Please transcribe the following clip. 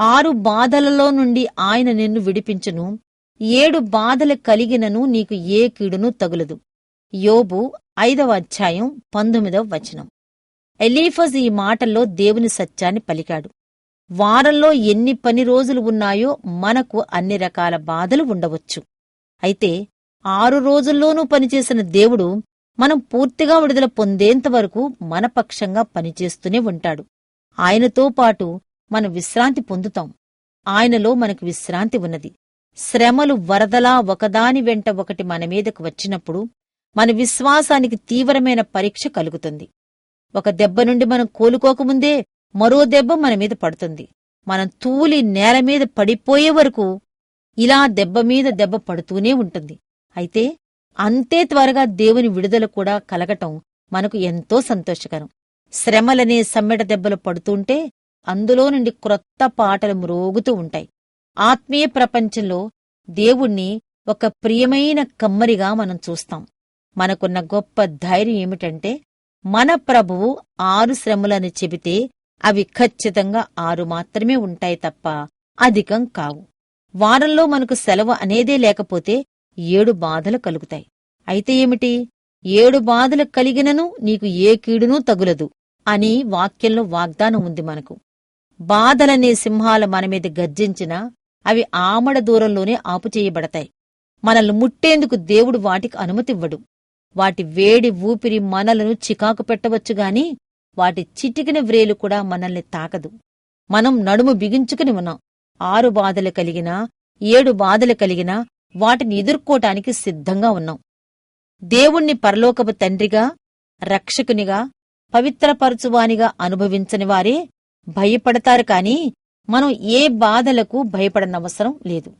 ఆరు బాధలలో నుండి ఆయన నిన్ను విడిపించును. ఏడు బాధలు కలిగినను నీకు ఏ కీడును తగులదు. యోబు ఐదవ అధ్యాయం పంతొమ్మిదవ వచనం. ఎలీఫజ్ ఈ మాటల్లో దేవుని సత్యాన్ని పలికాడు. వారంలో ఎన్ని పని రోజులు ఉన్నాయో మనకు అన్ని రకాల బాధలు ఉండవచ్చు. అయితే ఆరు రోజుల్లోనూ పనిచేసిన దేవుడు మనం పూర్తిగా విడుదల పొందేంతవరకు మనపక్షంగా పనిచేస్తూనే ఉంటాడు. ఆయనతో పాటు మనం విశ్రాంతి పొందుతాం. ఆయనలో మనకు విశ్రాంతి ఉన్నది. శ్రమలు వరదలా ఒకదాని వెంట ఒకటి మన మీదకు వచ్చినప్పుడు మన విశ్వాసానికి తీవ్రమైన పరీక్ష కలుగుతుంది. ఒక దెబ్బ నుండి మనం కోలుకోకముందే మరో దెబ్బ మన మీద పడుతుంది. మనం తూలి నేల మీద పడిపోయే వరకు ఇలా దెబ్బ మీద దెబ్బ పడుతూనే ఉంటుంది. అయితే అంతే త్వరగా దేవుని విడుదల కూడా కలగటం మనకు ఎంతో సంతోషకరం. శ్రమలనే సమ్మెట దెబ్బలు పడుతుంటే అందులో నుండి క్రొత్త పాటలు మ్రోగుతూ ఉంటాయి. ఆత్మీయ ప్రపంచంలో దేవుణ్ణి ఒక ప్రియమైన కమ్మరిగా మనం చూస్తాం. మనకున్న గొప్ప ధైర్యం ఏమిటంటే మన ప్రభువు ఆరు శ్రమలని చెబితే అవి ఖచ్చితంగా ఆరు మాత్రమే ఉంటాయి తప్ప అధికం కావు. వారంలో మనకు సెలవు అనేదే లేకపోతే ఏడు బాధలు కలుగుతాయి. అయితే ఏమిటి? ఏడు బాధలు కలిగినను నీకు ఏ కీడునూ తగులదు అని వాక్యంలో వాగ్దానం ఉంది మనకు. బాధలనే సింహాల మన మీద గర్జించినా అవి ఆమడ దూరంలోనే ఆపుచేయబడతాయి. మనల్ని ముట్టేందుకు దేవుడు వాటికి అనుమతివ్వడు. వాటి వేడి ఊపిరి మనలను చికాకు పెట్టవచ్చుగాని వాటి చిటికిన వ్రేలు కూడా మనల్ని తాకదు. మనం నడుము బిగించుకుని ఉన్నాం. ఆరు బాధలు కలిగినా ఏడు బాధలు కలిగినా వాటిని ఎదుర్కోటానికి సిద్ధంగా ఉన్నాం. దేవుణ్ణి పరలోకపు తండ్రిగా రక్షకునిగా పవిత్రపరచువానిగా అనుభవించని వారే భయపడతారు కాని మనం ఏ బాధలకు భయపడనవసరం లేదు.